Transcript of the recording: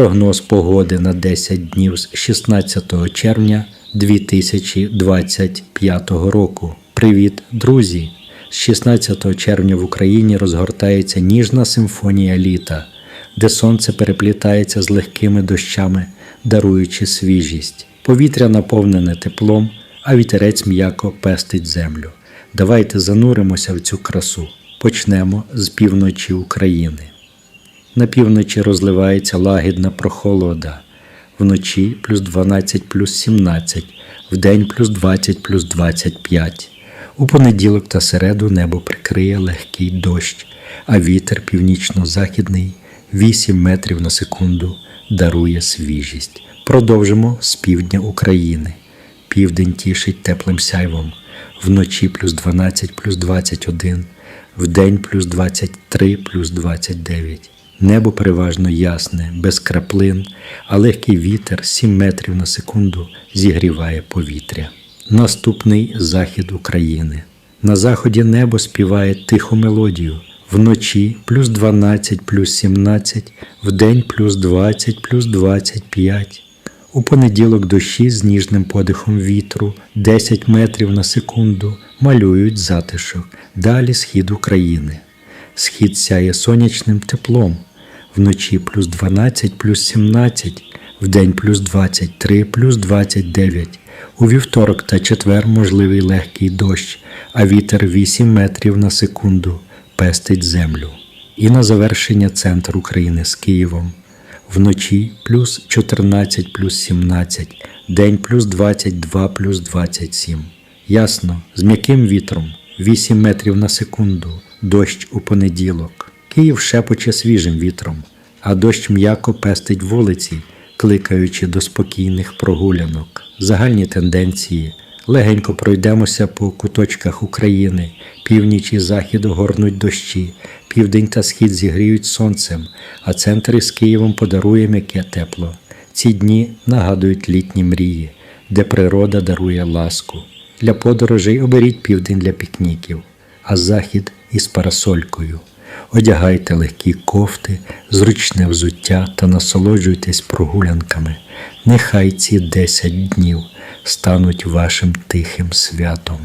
Прогноз погоди на 10 днів з 16 червня 2025 року. Привіт, друзі! З 16 червня в Україні розгортається ніжна симфонія літа, де сонце переплітається з легкими дощами, даруючи свіжість. Повітря наповнене теплом, а вітерець м'яко пестить землю. Давайте зануримося в цю красу. Почнемо з півночі України. На півночі розливається лагідна прохолода. Вночі плюс 12 плюс 17, вдень плюс 20 плюс 25. У понеділок та середу небо прикриє легкий дощ, а вітер північно-західний 8 метрів на секунду дарує свіжість. Продовжимо з півдня України. Південь тішить теплим сяйвом. Вночі плюс 12 плюс 21, вдень плюс 23 плюс 29. Небо переважно ясне, без краплин, а легкий вітер 7 метрів на секунду зігріває повітря. Наступний захід України. На заході небо співає тиху мелодію. Вночі плюс 12 плюс 17, вдень плюс 20 плюс 25. У понеділок дощі з ніжним подихом вітру 10 метрів на секунду малюють затишок. Далі схід України. Схід сяє сонячним теплом. Вночі плюс 12 плюс 17, вдень плюс 23 плюс 29. У вівторок та четвер можливий легкий дощ, а вітер 8 метрів на секунду пестить землю. І на завершення центр України з Києвом. Вночі плюс 14 плюс 17, день плюс 22 плюс 27. Ясно, з м'яким вітром 8 метрів на секунду, дощ у понеділок. Київ шепоче свіжим вітром, а дощ м'яко пестить вулиці, кликаючи до спокійних прогулянок. Загальні тенденції. Легенько пройдемося по куточках України, північ і захід огорнуть дощі, південь та схід зігріють сонцем, а центр із Києвом подарує м'яке тепло. Ці дні нагадують літні мрії, де природа дарує ласку. Для подорожей оберіть південь для пікніків, а захід із парасолькою. Одягайте легкі кофти, зручне взуття та насолоджуйтесь прогулянками. Нехай ці 10 днів стануть вашим тихим святом.